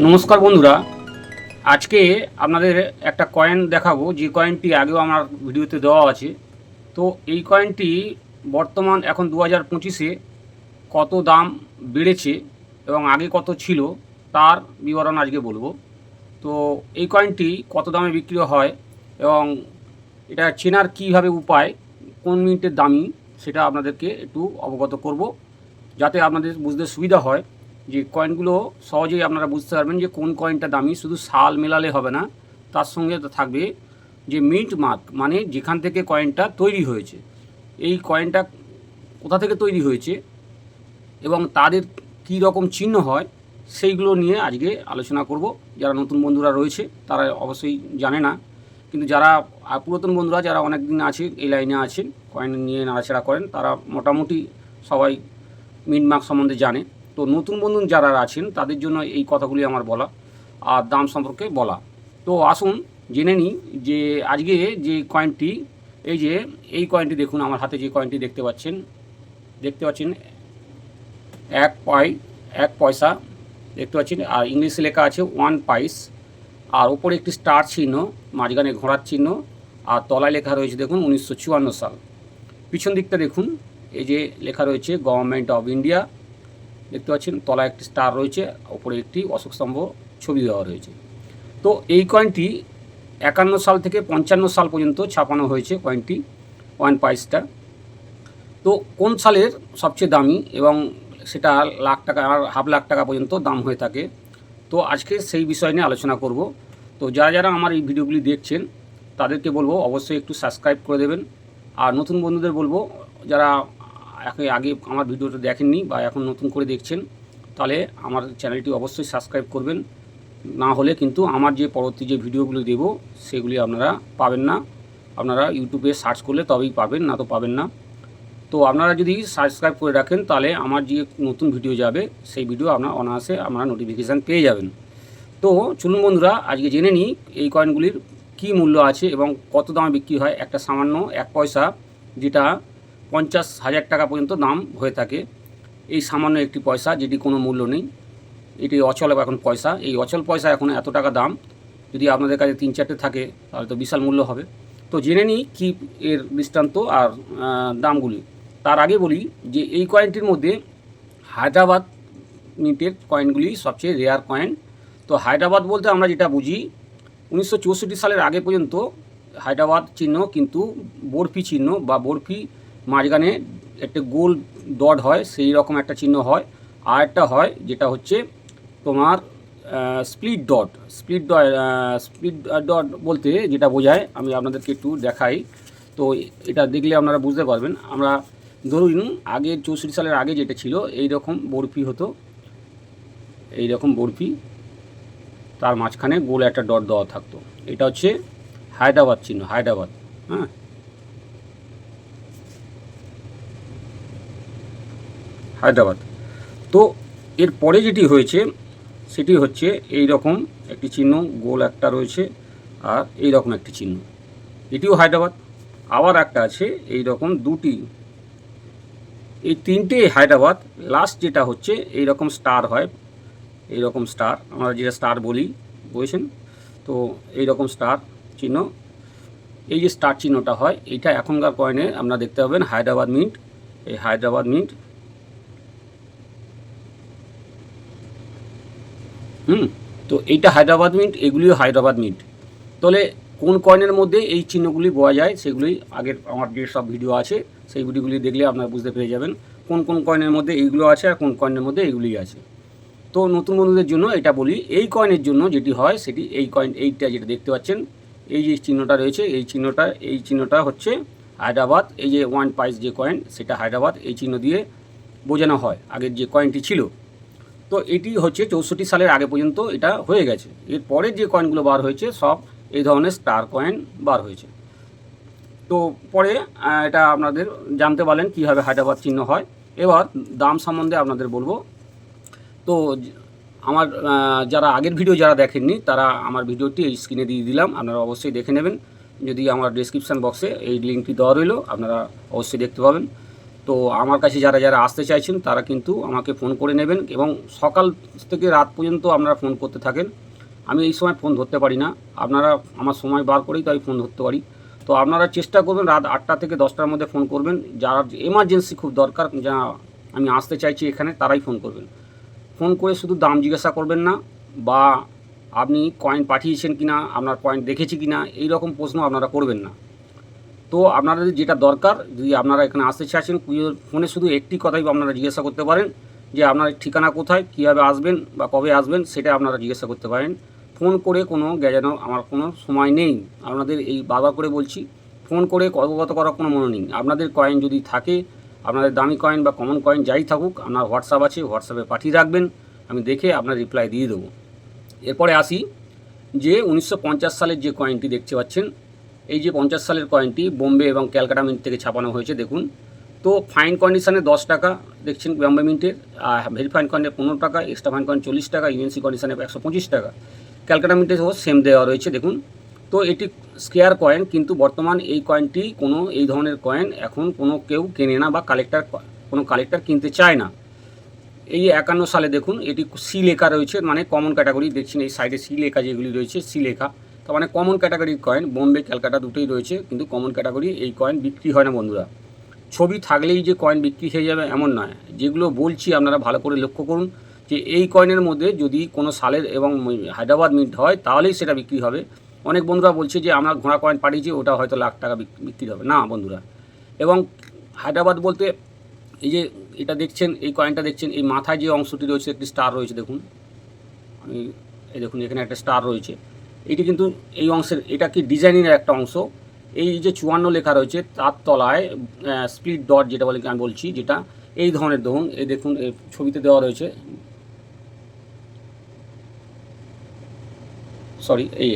নমস্কার বন্ধুরা। আজকে আপনাদের একটা কয়েন দেখাবো। যে কয়েনটি আগেও আমার ভিডিওতে দেওয়া আছে। তো এই কয়েনটি বর্তমান এখন দু হাজার পঁচিশে কত দাম বেড়েছে এবং আগে কত ছিল, তার বিবরণ আজকে বলব। তো এই কয়েনটি কত দামে বিক্রি হয় এবং এটা চেনার কীভাবে উপায়, কোন মিনিটের দামি, সেটা আপনাদেরকে একটু অবগত করব। যাতে আপনাদের বুঝতে সুবিধা হয়। যে কয়েনগুলো সহজেই আপনারা বুঝতে পারবেন যে কোন কয়েনটা দামি, শুধু সাল মেলালে হবে না, তার সঙ্গে থাকবে যে মিন্ট মার্ক মানে যেখান থেকে কয়েনটা তৈরি হয়েছে। এই কয়েনটা কোথা থেকে তৈরি হয়েছে এবং তাদের কী রকম চিহ্ন হয়, সেইগুলো নিয়ে আজকে আলোচনা করব। যারা নতুন বন্ধুরা রয়েছে, তারা অবশ্যই জানে না। কিন্তু যারা পুরাতন বন্ধুরা, যারা অনেক দিন আছে, এই লাইনে আছেন কয়েন নিয়ে নাড়াচাড়া করেন, তারা মোটামুটি সবাই মিন্ট মার্ক সম্বন্ধে জানে। তো নতুন বন্ধু যারা আছেন, তাদের জন্য এই কথাগুলি আমার বলা আর দাম সম্পর্কে বলা। তো আসুন জেনে নিই যে আজকে যে কয়েনটি এই যে, এই কয়েনটি দেখুন, আমার হাতে যে কয়েনটি দেখতে পাচ্ছেন দেখতে পাচ্ছেন এক পয়, এক পয়সা, দেখতে পাচ্ছেন, আর ইংলিশে লেখা আছে ওয়ান পাইস আর ওপরে একটি স্টার চিহ্ন, মাঝখানে ঘোড়ার চিহ্ন, আর তলায় লেখা রয়েছে দেখুন উনিশশো চুয়ান্ন সাল। পিছন দিকটা দেখুন, এই যে লেখা রয়েছে গভর্নমেন্ট অফ ইন্ডিয়া দেখতে পাচ্ছেন, তলায় একটি স্টার রয়েছে ওপরে একটি অশোক স্তম্ভ ছবি দেওয়া রয়েছে। তো এই কয়েনটি একান্ন সাল থেকে পঞ্চান্ন সাল পর্যন্ত ছাপানো হয়েছে কয়েনটি ওয়ান পাইসটা তো কোন সালের সবচেয়ে দামি এবং সেটা লাখ টাকা, আর হাফ লাখ টাকা পর্যন্ত দাম হয়ে থাকে? তো আজকে সেই বিষয় নিয়ে আলোচনা করব। তো যারা যারা আমার এই ভিডিওগুলি দেখছেন, তাদেরকে বলব অবশ্যই একটু সাবস্ক্রাইব করে দেবেন। আর নতুন বন্ধুদের বলব, যারা একে আগে আমার ভিডিওটা দেখেননি বা এখন নতুন করে দেখছেন, তাহলে আমার চ্যানেলটি অবশ্যই সাবস্ক্রাইব করবেন। না হলে কিন্তু আমার যে পরবর্তী যে ভিডিওগুলো দেবো, সেগুলি আপনারা পাবেন না। আপনারা ইউটিউবে সার্চ করলে তবেই পাবেন, না তো পাবেন না। তো আপনারা যদি সাবস্ক্রাইব করে রাখেন, তাহলে আমার যে নতুন ভিডিও যাবে, সেই ভিডিও আপনার অনায়াসে আপনারা নোটিফিকেশান পেয়ে যাবেন। তো চলুন বন্ধুরা, আজকে জেনে নিই এই কয়েনগুলির কী মূল্য আছে এবং কত দামে বিক্রি হয়। একটা সামান্য এক পয়সা, যেটা পঞ্চাশ হাজার টাকা পর্যন্ত দাম হয়ে থাকে। এই সামান্য একটি পয়সা, যেটি কোনো মূল্য নেই। এটি অচল এখন পয়সা। এই অচল পয়সা এখন এত টাকা দাম, যদি আপনাদের কাছে তিন চারটে থাকে, তাহলে তো বিশাল মূল্য হবে। তো জেনে নিই কি এর দৃষ্টান্ত আর দামগুলি। তার আগে বলি যে এই কয়েনটির মধ্যে হায়দ্রাবাদ মিন্টের কয়েনগুলি সবচেয়ে রেয়ার কয়েন। তো হায়দ্রাবাদ বলতে আমরা যেটা বুঝি, উনিশশো চৌষট্টি সালের আগে পর্যন্ত হায়দ্রাবাদ চিহ্ন কিন্তু বরফি চিহ্ন বা বরফি মাঝখানে একটা গোল ডট হয়, সেই রকম একটা চিহ্ন হয়। আর একটা হয় যেটা হচ্ছে তোমার split dot split dot split dot বলতে যেটা বোঝায়, আমি আপনাদেরকে একটু দেখাই। তো এটা দেখলে আপনারা বুঝতে পারবেন। আমরা ধরুন, আগের চৌষট্টি সালের আগে যেটা ছিল এই রকম বরফি হতো। এই রকম বরফি, তার মাঝখানে গোল একটা ডট দেওয়া থাকতো। এটা হচ্ছে হায়দ্রাবাদ চিহ্ন, হায়দ্রাবাদ হ্যাঁ? হায়দ্রাবাদ। তো এর পরে যেটি হয়েছে, সেটি হচ্ছে এই রকম একটি চিহ্ন, গোল একটা রয়েছে, আর এই রকম একটি চিহ্ন। এটিও হায়দ্রাবাদ। আবার একটা আছে এই রকম দুটি। এই তিনটে হায়দ্রাবাদ লাস্ট যেটা হচ্ছে এই রকম স্টার হয়। এই রকম স্টার আমরা যেটা স্টার বলি, বুঝেছেন? তো এই রকম স্টার চিহ্ন। এই যে স্টার চিহ্নটা হয়, এইটা এখনকার কয়েনে আপনারা দেখতে পাবেন হায়দ্রাবাদ মিন্ট এই হায়দ্রাবাদ মিন্ট হুম? তো এইটা হায়দ্রাবাদ মিন্ট, এগুলিও হায়দ্রাবাদ মিন্ট। তাহলে কোন কয়েনের মধ্যে এই চিহ্নগুলি পাওয়া যায়, সেগুলি আগের আমার যে সব ভিডিও আছে, সেই ভিডিওগুলি দেখলে আপনারা বুঝতে পেরে যাবেন কোন কোন কয়েনের মধ্যে এইগুলো আছে আর কোন কয়েনের মধ্যে এইগুলি আছে। তো নতুন বন্ধুদের জন্য এটা বলি, এই কয়েনের জন্য যেটি হয় সেটি এই কয়েন, এইটা যেটা দেখতে পাচ্ছেন, এই যে চিহ্নটা রয়েছে, এই চিহ্নটা এই চিহ্নটা হচ্ছে হায়দ্রাবাদ, এই যে ওয়ান পাইস যে কয়েন, সেটা হায়দ্রাবাদ, এই চিহ্ন দিয়ে বোঝানো হয়। আগের যে কয়েনটি ছিল তো এটি হচ্ছে চৌষট্টি সালের আগে পর্যন্ত এটা হয়ে গেছে। এরপরে যে কয়েনগুলো বার হয়েছে, সব এই ধরনের স্টার কয়েন বার হয়েছে। তো পরে এটা আপনাদের জানতে পারলেন কীভাবে হায়দ্রাবাদ চিহ্ন হয়। এবার দাম সম্বন্ধে আপনাদের বলব। তো আমার যারা আগের ভিডিও যারা দেখেননি, তারা আমার ভিডিওটি এই স্ক্রিনে দিয়ে দিলাম। আপনারা অবশ্যই দেখে নেবেন। যদি আমার ডিসক্রিপশান বক্সে এই লিঙ্কটি দেওয়া রইল, আপনারা অবশ্যই দেখতে পাবেন। তো আমার কাছে যারা যারা আসতে চাইছেন, তারা কিন্তু আমাকে ফোন করে নেবেন এবং সকাল থেকে রাত পর্যন্ত আপনারা ফোন করতে থাকেন। আমি এই সময় ফোন ধরতে পারি না। আপনারা আমার সময় বার করেই তো আমি ফোন ধরতে পারি। তো আপনারা চেষ্টা করবেন রাত আটটা থেকে দশটার মধ্যে ফোন করবেন। যারা এমার্জেন্সি খুব দরকার, যা আমি আসতে চাইছি এখানে, তারাই ফোন করবেন। ফোন করে শুধু দাম জিজ্ঞাসা করবেন না বা আপনি কয়েন পাঠিয়েছেন কিনা, আপনার কয়েন দেখেছি কিনা এই রকম প্রশ্ন আপনারা করবেন না। তো আপনাদের যেটা দরকার, যদি আপনারা এখানে আসতে চাইছেন পুজোর ফোনে শুধু একটি কথাই আপনারা জিজ্ঞাসা করতে পারেন, যে আপনার ঠিকানা কোথায়, কীভাবে আসবেন বা কবে আসবেন, সেটা আপনারা জিজ্ঞাসা করতে পারেন। ফোন করে কোনো গেজানো, আমার কোনো সময় নেই। আপনাদের এই বারবার করে বলছি, ফোন করে অবগত করার কোনো মনে নেই। আপনাদের কয়েন যদি থাকে, আপনাদের দামি কয়েন বা কমন কয়েন যাই থাকুক, আপনার হোয়াটসঅ্যাপ আছে হোয়াটসঅ্যাপে পাঠিয়ে রাখবেন, আমি দেখে আপনার রিপ্লাই দিয়ে দেবো। এরপরে আসি, যে উনিশশো পঞ্চাশ সালের যে কয়েনটি দেখতে পাচ্ছেন এই যে পঞ্চাশ সালের কয়েনটি বোম্বে এবং ক্যালকাটা মিন্ট থেকে ছাপানো হয়েছে, দেখুন। তো ফাইন কন্ডিশনে দশ টাকা, দেখছেন বোম্বে মিন্টের আর ভেরি ফাইন কয়েনে পনেরো টাকা এক্সট্রা ফাইন কয়েন চল্লিশ টাকা ইউএনসি কন্ডিশনে একশো পঁচিশ টাকা। ক্যালকাটা মিন্টের সেম দেওয়া রয়েছে, দেখুন। তো এটি স্কেয়ার কয়েন কিন্তু বর্তমান এই কয়েনটি কোনো এই ধরনের কয়েন এখন কোনো কেউ কেনে না বা কালেক্টার কোনো কালেক্টার কিনতে চায় না। এই একান্ন সালে দেখুন, এটি সি লেখা রয়েছে মানে কমন ক্যাটাগরি দেখছেন এই সাইডে সি লেখা যেগুলি রয়েছে সি লেখা। তার মানে কমন ক্যাটাগরির কয়েন বোম্বে ক্যালকাটা দুটোই রয়েছে, কিন্তু কমন ক্যাটাগরি এই কয়েন বিক্রি হয় না বন্ধুরা। ছবি থাকলেই যে কয়েন বিক্রি হয়ে যাবে এমন নয়। যেগুলো বলছি আপনারা ভালো করে লক্ষ্য করুন, যে এই কয়েনের মধ্যে যদি কোনো সালের এবং হায়দ্রাবাদ মিন্ট হয়, তাহলেই সেটা বিক্রি হবে। অনেক বন্ধুরা বলছে যে, আমরা ঘোড়া কয়েন পাঠিয়েছি, ওটা হয়তো লাখ টাকা বিক্রি হবে। না বন্ধুরা। এবং হায়দ্রাবাদ বলতে এই যে এটা দেখছেন, এই কয়েনটা দেখছেন, এই মাথায় যে অংশটি রয়েছে, একটি স্টার রয়েছে দেখুন। আমি এই দেখুন, এখানে একটা স্টার রয়েছে। এটি কিন্তু এই অংশের, এটা কি ডিজাইনের একটা অংশ। এই যে চুয়ান্ন লেখা রয়েছে, তার তলায় স্প্লিট ডট যেটা বলে আমি বলছি, যেটা এই ধরনের দেখুন, এই দেখুন ছবিতে দেওয়া রয়েছে। সরি এই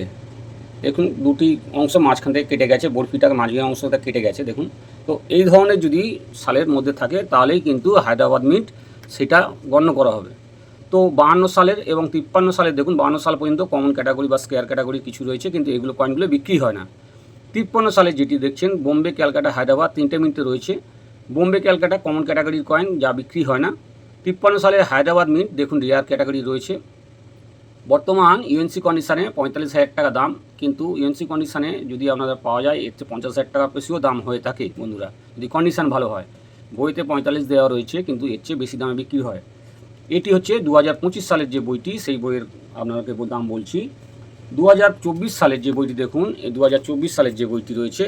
দেখুন, দুটি অংশ মাঝখান থেকে কেটে গেছে, বরফিটার মাঝখানে অংশটা কেটে গেছে, দেখুন। তো এই ধরনের যদি সালের মধ্যে থাকে, তাহলেই কিন্তু হায়দ্রাবাদ মিট সেটা গণ্য করা হবে। তো বাহান্ন সালের এবং তিপ্পান্ন সালের, দেখুন, বাহান্ন সাল পর্যন্ত কমন ক্যাটাগরি বা স্কেয়ার ক্যাটাগরি কিছু রয়েছে, কিন্তু এগুলো কয়েনগুলো বিক্রি হয় না। তিপ্পান্ন সালে যেটি দেখছেন, বোম্বে, ক্যালকাটা, হায়দ্রাবাদ তিনটে মিনিটে রয়েছে। বোম্বে, ক্যালকাটা কমন ক্যাটাগরির কয়েন যা বিক্রি হয় না। তিপ্পান্ন সালে হায়দ্রাবাদ মিন্ট, দেখুন রেয়ার ক্যাটাগরি রয়েছে। বর্তমান ইউএনসি কন্ডিশনে পঁয়তাল্লিশ হাজার টাকা দাম, কিন্তু ইউএনসি কন্ডিশনে যদি আপনাদের পাওয়া যায়, এর চেয়ে পঞ্চাশ হাজার টাকা বেশিও দাম হয়ে থাকে, বন্ধুরা, যদি কন্ডিশন ভালো হয়। বইতে পঁয়তাল্লিশ দেওয়া রয়েছে, কিন্তু এর চেয়ে বেশি দামে বিক্রি হয়। এটি হচ্ছে দু হাজার পঁচিশ সালের যে বইটি, সেই বইয়ের আপনাকে দাম বলছি। দু হাজার চব্বিশ সালের যে বইটি দেখুন, এই দু হাজার চব্বিশ সালের যে বইটি রয়েছে,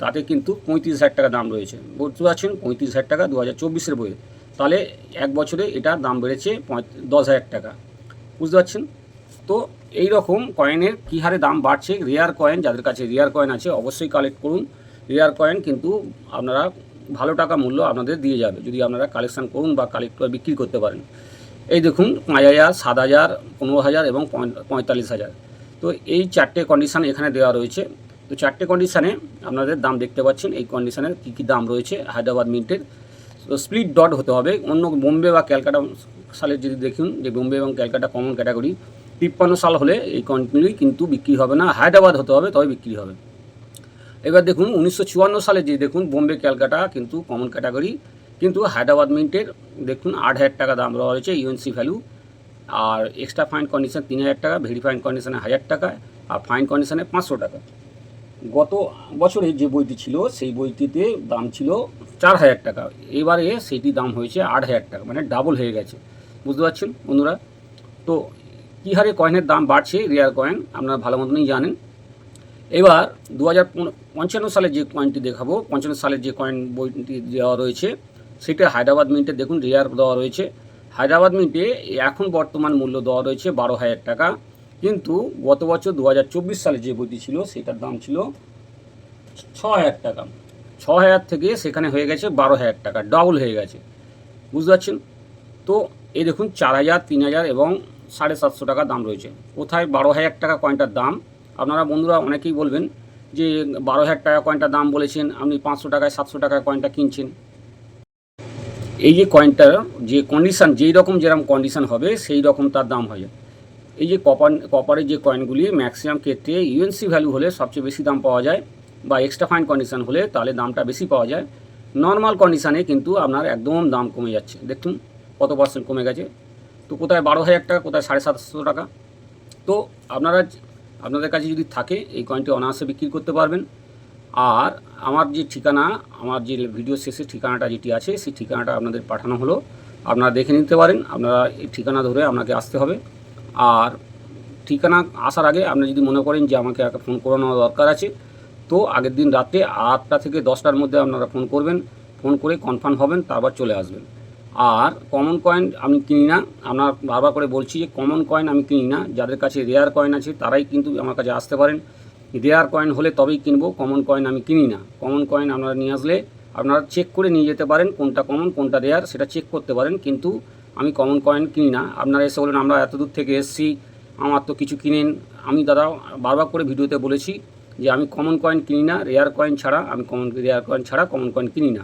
তাতে কিন্তু পঁয়ত্রিশ হাজার টাকা দাম রয়েছে। বুঝতে পারছেন? পঁয়ত্রিশ হাজার টাকা দু হাজার চব্বিশের বইয়ে। তাহলে এক বছরে এটার দাম বেড়েছে দশ হাজার টাকা। বুঝতে পারছেন? তো এই রকম কয়েনের কী হারে দাম বাড়ছে? রেয়ার কয়েন, যাদের কাছে রেয়ার কয়েন আছে, অবশ্যই কালেক্ট করুন। রেয়ার কয়েন কিন্তু আপনারা ভালো টাকা মূল্য আপনাদের দিয়ে যাবে, যদি আপনারা কালেকশান করুন বা কালেক্ট করে বিক্রি করতে পারেন। এই দেখুন, পাঁচ হাজার, সাত হাজার, পনেরো হাজার এবং পঁয়তাল্লিশ হাজার। তো এই চারটে কন্ডিশান এখানে দেওয়া রয়েছে। তো চারটে কন্ডিশানে আপনাদের দাম দেখতে পাচ্ছেন, এই কন্ডিশানের কী কী দাম রয়েছে হায়দ্রাবাদ মিন্টের তো স্প্লিট ডট হতে হবে। অন্য বোম্বে বা ক্যালকাটা সালের যদি দেখুন, যে বোম্বে এবং ক্যালকাটা কমন ক্যাটাগরি তিপ্পান্ন সাল হলে এই কয়েনগুলি কিন্তু বিক্রি হবে না। হায়দ্রাবাদ হতে হবে, তবে বিক্রি হবে। এবার দেখুন, উনিশশো চুয়ান্ন সালে যে দেখুন বোম্বে ক্যালকাটা কিন্তু কমন ক্যাটাগরি কিন্তু হায়দ্রাবাদ মিন্টের, দেখুন, আট হাজার টাকা দাম দেওয়া হয়েছে ইউএনসি ভ্যালু আর এক্সট্রা ফাইন কন্ডিশন তিন হাজার টাকা ভেরি ফাইন কন্ডিশনে হাজার টাকা, আর ফাইন কন্ডিশনে পাঁচশো টাকা। গত বছরে যে বইটি ছিল, সেই বইটিতে দাম ছিল চার হাজার টাকা। এবারে সেইটি দাম হয়েছে আট হাজার টাকা মানে ডাবল হয়ে গেছে। বুঝতে পারছেন, বন্ধুরা? তো কী হারে কয়েনের দাম বাড়ছে রেয়ার কয়েন আপনারা ভালো মতনই জানেন। এবার দু হাজার পঞ্চান্ন সালে যে কয়েনটি দেখাবো, পঞ্চান্ন সালের যে কয়েন বইটি দেওয়া রয়েছে সেটা হায়দ্রাবাদ মিন্টে দেখুন রেয়ার দেওয়া রয়েছে। হায়দ্রাবাদ মিন্টে এখন বর্তমান মূল্য দেওয়া রয়েছে বারো হাজার টাকা। কিন্তু গত বছর দু হাজার চব্বিশ সালে যে বইটি ছিল, সেটার দাম ছিল ছ হাজার টাকা। ছ হাজার থেকে সেখানে হয়ে গেছে বারো হাজার টাকা ডাবল হয়ে গেছে। বুঝতে পারছেন? তো এই দেখুন চার হাজার, তিন হাজার এবং সাড়ে সাতশো টাকা দাম রয়েছে। কোথায় বারো হাজার টাকা কয়েনটার দাম? আপনারা বন্ধুরা অনেকেই বলবেন যে বারো হাজার টাকা কয়েনটার দাম বলেছেন, আপনি পাঁচশো টাকায় সাতশো টাকায় কয়েনটা কিনছেন। এই যে কয়েনটার যে কন্ডিশন যেই রকম যেরকম কন্ডিশন হবে, সেই রকম তার দাম হয়। এই যে কপার কপারের যে কয়েনগুলি ম্যাক্সিমাম ক্ষেত্রে ইউএনসি ভ্যালু হলে সবচেয়ে বেশি দাম পাওয়া যায়, বা এক্সট্রা ফাইন কন্ডিশন হলে তাহলে দামটা বেশি পাওয়া যায়। নর্মাল কন্ডিশানে কিন্তু আপনার একদম দাম কমে যাচ্ছে। দেখুন কত পার্সেন্ট কমে গেছে। তো কোথায় বারো হাজার টাকা, কোথায় সাড়ে সাতশো টাকা। তো আপনারা, আপনাদের কাছে যদি থাকে, এই কয়েনটি অনায়াসে বিক্রি করতে পারবেন। আর আমার যে ঠিকানা, আমার যে ভিডিও শেষে ঠিকানাটা যেটি আছে, সেই ঠিকানাটা আপনাদের পাঠানো হলো। আপনারা দেখে নিতে পারেন, আপনারা এই ঠিকানা ধরে আপনাকে আসতে হবে। আর ঠিকানা আসার আগে আপনি যদি মনে করেন যে আমাকে একটা ফোন করানো দরকার আছে, তো আগের দিন রাতে আটটা থেকে দশটার মধ্যে আপনারা ফোন করবেন, ফোন করে কনফার্ম হবেন, তারপর চলে আসবেন। আর কমন কয়েন আমি কিনি না, আপনার বারবার করে বলছি যে কমন কয়েন আমি কিনি না, যাদের কাছে রেয়ার কয়েন আছে তারাই কিন্তু আমার কাছে আসতে পারেন। রেয়ার কয়েন হলে তবেই কিনবো কমন কয়েন আমি কিনি না। কমন কয়েন আপনারা নিয়ে আসলে আপনারা চেক করে নিয়ে যেতে পারেন কোনটা কমন কোনটা রেয়ার সেটা চেক করতে পারেন। কিন্তু আমি কমন কয়েন কিনি না। আপনারা এসে বলেন, আমরা এত দূর থেকে এসেছি, আমার তো কিছু কিনেন। আমি দাদা বারবার করে ভিডিওতে বলেছি যে আমি কমন কয়েন কিনি না রেয়ার কয়েন ছাড়া, আমি কমন রেয়ার কয়েন ছাড়া কমন কয়েন কিনি না।